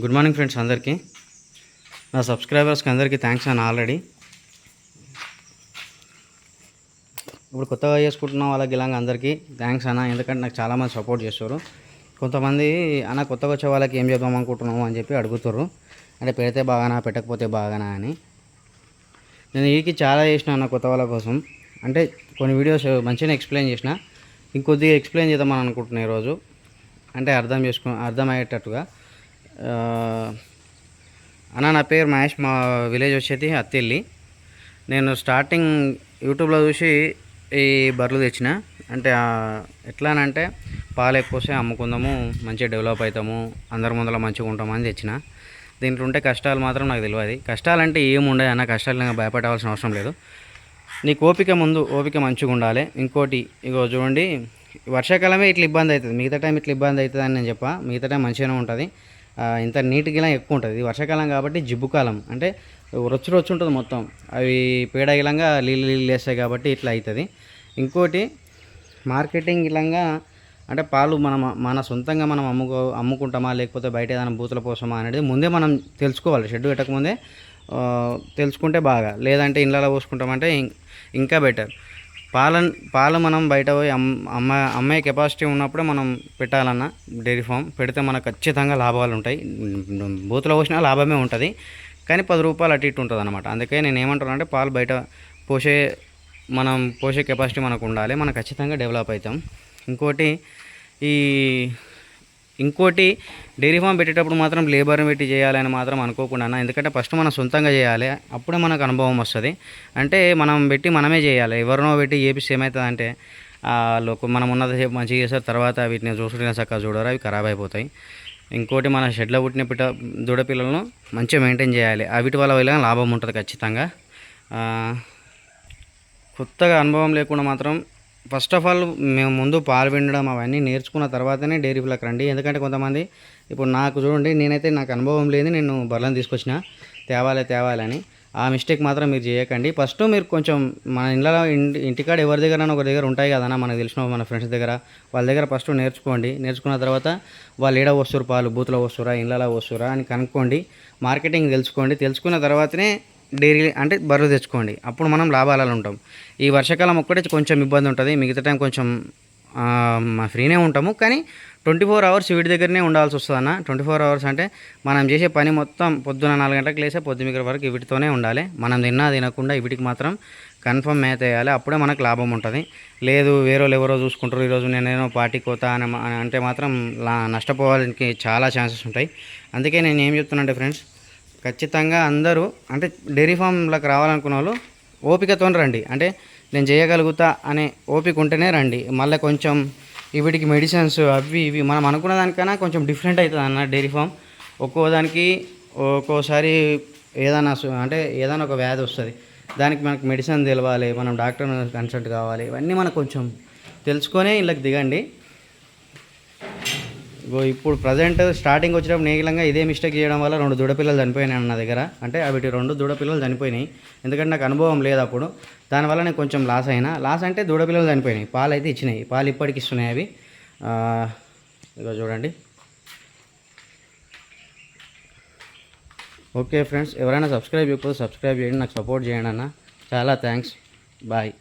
Good morning friends అందరికీ. నా సబ్స్క్రైబర్స్కి అందరికీ థ్యాంక్స్ అని ఆల్రెడీ ఇప్పుడు కొత్తగా చేసుకుంటున్న వాళ్ళకి ఇలాగ అందరికీ థ్యాంక్స్ అన్న ఎందుకంటే నాకు చాలామంది సపోర్ట్ చేస్తారు. కొంతమంది అన్న కొత్తగా వచ్చే వాళ్ళకి ఏం చేద్దాం అనుకుంటున్నాము అని చెప్పి అడుగుతారు అంటే పెడితే బాగానా పెట్టకపోతే బాగానా అని. నేను వీడికి చాలా చేసిన అన్న కొత్త వాళ్ళ కోసం. అంటే కొన్ని వీడియోస్ మంచిగానే ఎక్స్ప్లెయిన్ చేసిన. ఇంకొద్దిగా ఎక్స్ప్లెయిన్ చేద్దామని అనుకుంటున్నాను ఈరోజు. అంటే అర్థం చేసుకు అర్థమయ్యేటట్టుగా. అన్న నా పేరు మహేష్ మా విలేజ్ వచ్చేది అత్తిల్లి. నేను స్టార్టింగ్ యూట్యూబ్లో చూసి ఈ బర్రెలు తెచ్చిన. అంటే ఎట్లా అని అంటే పాలు ఎక్కువసే అమ్ముకుందాము మంచిగా డెవలప్ అవుతాము అందరి ముందర మంచిగా ఉంటామని తెచ్చిన. దీంట్లో ఉంటే కష్టాలు మాత్రం నాకు తెలియదు. కష్టాలు అంటే ఏముండదు అన్న కష్టాలు నాకు భయపడవలసిన అవసరం లేదు. నీకు ఓపిక ముందు ఓపిక మంచిగా ఉండాలి. ఇంకోటి ఇగో చూడండి వర్షాకాలమే ఇట్లా ఇబ్బంది అవుతుంది. మిగతా టైం ఇట్లా ఇబ్బంది అవుతుంది అని నేను చెప్పా. మిగతా టైం మంచిగానే ఉంటుంది. ఇంత నీట్గా ఎక్కువ ఉంటుంది ఇది వర్షాకాలం కాబట్టి జిబ్బు కాలం అంటే రొచ్చు రొచ్చు ఉంటుంది మొత్తం. అవి పేడ గిలంగా నీళ్ళు నీళ్ళు వేస్తాయి కాబట్టి ఇట్లా అవుతుంది ఇంకోటి మార్కెటింగ్ ఇలాగా అంటే పాలు మనం మన సొంతంగా మనం అమ్ముకో అమ్ముకుంటామా? లేకపోతే బయట ఏదైనా బూతుల పోసమా అనేది ముందే మనం తెలుసుకోవాలి. షెడ్ పెట్టకముందే తెలుసుకుంటే బాగా. లేదంటే ఇళ్ళలో పోసుకుంటామంటే ఇంకా బెటర్. పాలన్ పాలు మనం బయట పోయి అమ్మ అమ్మే కెపాసిటీ ఉన్నప్పుడే మనం పెట్టాలన్న డైరీ ఫామ్ పెడితే మనకు ఖచ్చితంగా లాభాలు ఉంటాయి. బూతులో పోసినా లాభమే ఉంటుంది. కానీ పది రూపాయలు అటు ఇటు ఉంటుంది అనమాట అందుకే నేను ఏమంటున్నా అంటే పాలు బయట పోసే మనం పోసే కెపాసిటీ మనకు ఉండాలి. మనం ఖచ్చితంగా డెవలప్ అవుతాం. ఇంకోటి ఈ ఇంకోటి డైరీ ఫామ్ పెట్టేటప్పుడు మాత్రం లేబర్ని పెట్టి చేయాలని మాత్రం అనుకోకుండా అన్న. ఎందుకంటే ఫస్ట్ మనం సొంతంగా చేయాలి అప్పుడే మనకు అనుభవం వస్తుంది. అంటే మనం పెట్టి మనమే చేయాలి. ఎవరినో పెట్టి చేపిస్తే ఏమవుతుంది అంటే మనం ఉన్నది మంచిగా చేస్తారు తర్వాత వీటిని చూసుకునే చక్కగా చూడరు అవి ఖరాబ్ అయిపోతాయి. ఇంకోటి మన షెడ్లో పుట్టిన పిట దూడ పిల్లలను మంచిగా మెయింటైన్ చేయాలి. వీటి వల్ల వెళ్ళిన లాభం ఉంటుంది ఖచ్చితంగా. కొత్తగా అనుభవం లేకుండా మాత్రం ఫస్ట్ ఆఫ్ ఆల్ మేము ముందు పాలు పిండడం అవన్నీ నేర్చుకున్న తర్వాతనే డైరీ ఫీల్డ్కి రండి. ఎందుకంటే కొంతమంది ఇప్పుడు నాకు చూడండి నేనైతే నాకు అనుభవం లేదు నేను బర్రెలను తీసుకొచ్చిన. తేవాలే తేవాలని ఆ మిస్టేక్ మాత్రం మీరు చేయకండి. ఫస్ట్ మీరు కొంచెం మన ఇంట్లో ఇంటి ఇంటికాడ ఎవరి దగ్గర ఒక దగ్గర ఉంటాయి కదన్నా మనకు తెలిసిన మన ఫ్రెండ్స్ దగ్గర. వాళ్ళ దగ్గర ఫస్ట్ నేర్చుకోండి. నేర్చుకున్న తర్వాత వాళ్ళు ఏడ వస్తురు పాలు? బూత్లో వస్తురా ఇళ్ళలో వస్తురా అని కనుక్కోండి. మార్కెటింగ్ తెలుసుకోండి. తెలుసుకున్న తర్వాతనే డైరీ అంటే బరువు తెచ్చుకోండి. అప్పుడు మనం లాభాలలో ఉంటాం. ఈ వర్షాకాలం ఒక్కటే కొంచెం ఇబ్బంది ఉంటుంది. మిగతా టైం కొంచెం ఫ్రీనే ఉంటాము. కానీ ట్వంటీ ఫోర్ అవర్స్ వీటి దగ్గరనే ఉండాల్సి వస్తుంది అన్న ట్వంటీ ఫోర్ అవర్స్ అంటే మనం చేసే పని మొత్తం పొద్దున నాలుగు గంటలకు లేసే పొద్దుమిగల వరకు వీటితోనే ఉండాలి. మనం తిన్నా తినకుండా వీటికి మాత్రం కన్ఫర్మ్ మేత వేయాలి. అప్పుడే మనకు లాభం ఉంటుంది. లేదు వేరే ఎవరో చూసుకుంటారు. ఈరోజు నేనేమో పార్టీ కోతా అని అంటే మాత్రం లా నష్టపోవడానికి చాలా ఛాన్సెస్ ఉంటాయి. అందుకే నేను ఏం చెప్తున్నానంటే ఫ్రెండ్స్ ఖచ్చితంగా అందరూ అంటే డైరీ ఫామ్లకు రావాలనుకున్న వాళ్ళు ఓపికతో రండి. అంటే నేను చేయగలుగుతా అనే ఓపిక ఉంటేనే రండి. మళ్ళీ కొంచెం వీటికి మెడిసిన్స్ అవి ఇవి మనం అనుకున్న దానికన్నా కొంచెం డిఫరెంట్ అవుతుంది అన్న డైరీ ఫామ్. ఒక్కో దానికి ఒక్కోసారి ఏదైనా సు- అంటే ఏదైనా ఒక వ్యాధి వస్తుంది. దానికి మనకు మెడిసిన్ తెలవాలి మనం డాక్టర్ కన్సల్ట్ కావాలి ఇవన్నీ మనకు కొంచెం తెలుసుకొనే ఇళ్ళకి దిగండి. ఇగో ఇప్పుడు ప్రజెంట్ స్టార్టింగ్ వచ్చినప్పుడు నీలంగా ఇదే మిస్టేక్ చేయడం వల్ల రెండు దూడపిల్లలు చనిపోయినాయి నా దగ్గర. అంటే వీటి రెండు దూడపిల్లలు చనిపోయినాయి. ఎందుకంటే నాకు అనుభవం లేదు అప్పుడు. దానివల్ల నేను కొంచెం లాస్ అయినా. లాస్ అంటే దూడపిల్లలు చనిపోయినాయి. పాలు అయితే ఇచ్చినాయి. పాలు ఇప్పటికి ఇస్తున్నాయి అవి. ఇగో చూడండి. ఓకే ఫ్రెండ్స్ ఎవరైనా సబ్స్క్రైబ్ చేయకపోతే సబ్స్క్రైబ్ చేయండి. నాకు సపోర్ట్ చేయండి అన్న. చాలా థ్యాంక్స్ బాయ్